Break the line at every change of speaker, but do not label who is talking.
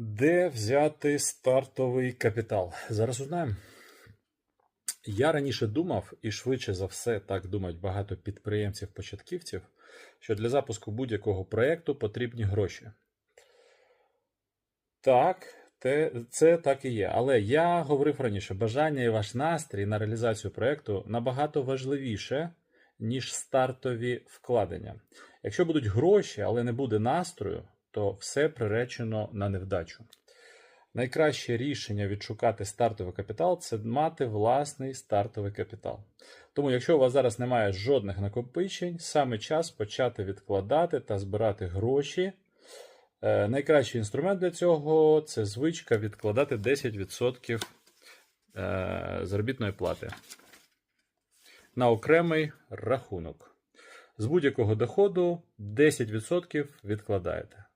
Де взяти стартовий капітал? Зараз узнаємо. Я раніше думав, і швидше за все так думають багато підприємців-початківців, що для запуску будь-якого проєкту потрібні гроші. Так, те, це так і є. Але я говорив раніше, бажання і ваш настрій на реалізацію проєкту набагато важливіше, ніж стартові вкладення. Якщо будуть гроші, але не буде настрою, то все приречено на невдачу. Найкраще рішення відшукати стартовий капітал це мати власний стартовий капітал. Тому, якщо у вас зараз немає жодних накопичень, саме час почати відкладати та збирати гроші. Е, Найкращий інструмент для цього це звичка відкладати 10% е, заробітної плати на окремий рахунок. З будь-якого доходу 10% відкладаєте.